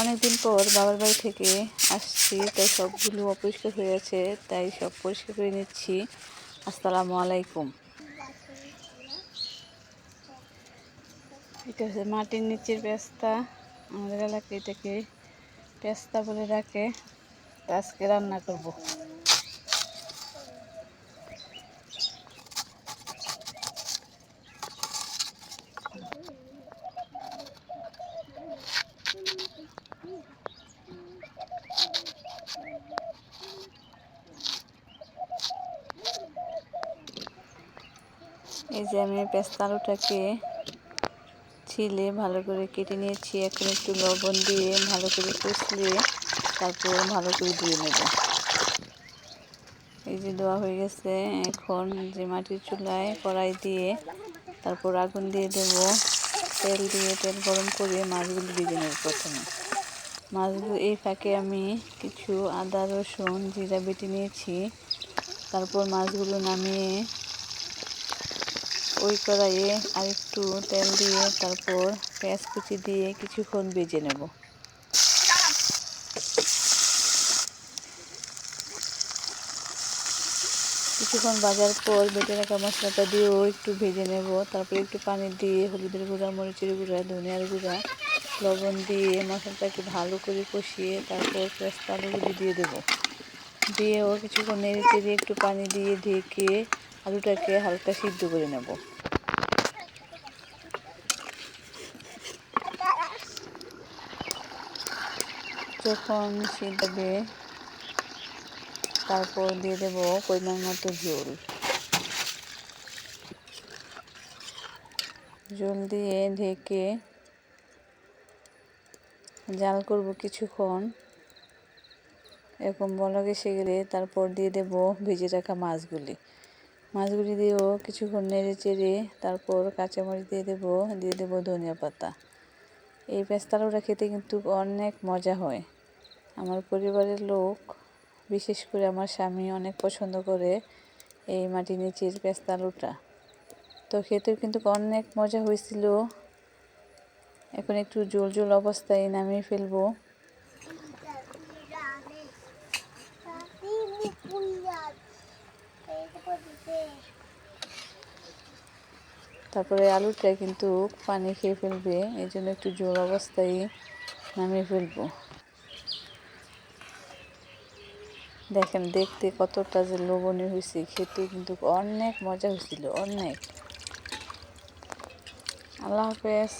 অনেকদিন পর বাবার বাড়ি থেকে আসছি, তাই সবগুলো অপরিষ্কার হয়ে আছে, তাই সব পরিষ্কার করে নিচ্ছি। আসসালামু আলাইকুম। এটা হচ্ছে মাটির নিচের পেস্তা আমাদের এলাকায় এটাকে পেস্তা বলে রাখে। আজকে রান্না করব। এই যে আমি পেস্তা আলুটাকে ছিলে ভালো করে কেটে নিয়েছি। এখন একটু লবণ দিয়ে ভালো করে কষলিয়ে তারপর ভালো করে ধুয়ে নেব। এই যে দেওয়া হয়ে গেছে। এখন যে মাটির চুলায় কড়াই দিয়ে তারপর আগুন দিয়ে দেব। তেল দিয়ে তেল গরম করে মাছগুলো ভেজে নেব প্রথমে। মাছগুলো এই ফাঁকে আমি কিছু আদা, রসুন, জিরা বেটে নিয়েছি। তারপর মাছগুলো নামিয়ে ওই কড়াইয়ে আর একটু তেল দিয়ে তারপর পেঁয়াজ কুচি দিয়ে কিছুক্ষণ ভেজে নেব। কিছুক্ষণ ভাজার পর বেটে রাখা মশলাটা দিয়েও একটু ভেজে নেব। তারপর একটু পানি দিয়ে হলুদের গুঁড়া, মরিচের গুঁড়া, ধনিয়ার গুঁড়া, লবণ দিয়ে মশলাটাকে ভালো করে কষিয়ে তারপর পেঁয়াজটা আলুগুলি দিয়ে দেবো। দিয়েও কিছুক্ষণ নেড়ে চেড়ে একটু পানি দিয়ে ঢেকে আলুটাকে হালকা সিদ্ধ করে নেব। যখন সিদ্ধ তারপর দিয়ে দেব পরিমাণ মতো ঝোল। ঝোল দিয়ে ঢেকে জাল করব কিছুক্ষণ। এরকম বলক এসে গেলে তারপর দিয়ে দেব ভেজে রাখা মাছগুলি। মাছগুলি দিয়েও কিছুক্ষণ নেড়ে চেড়ে তারপর কাঁচামরিচ দিয়ে দেব দিয়ে দেব ধনিয়া পাতা। এই পেস্তালুটা খেতে কিন্তু অনেক মজা হয়। আমার পরিবারের লোক, বিশেষ করে আমার স্বামী, অনেক পছন্দ করে এই মাটি নিচের পেস্তালুটা তো খেতেও কিন্তু অনেক মজা হয়েছিল। এখন একটু জোল জোল অবস্থায় নামিয়ে ফেলব। তারপরে আলুটা কিন্তু পানি খেয়ে ফেলবে, এই জন্য একটু জোর অবস্থায় নামিয়ে ফেলব। দেখেন দেখতে কতটা যে লোভনীয় হয়েছে খেতে কিন্তু অনেক মজা হয়েছিল, অনেক। আল্লাহ হাফেজ।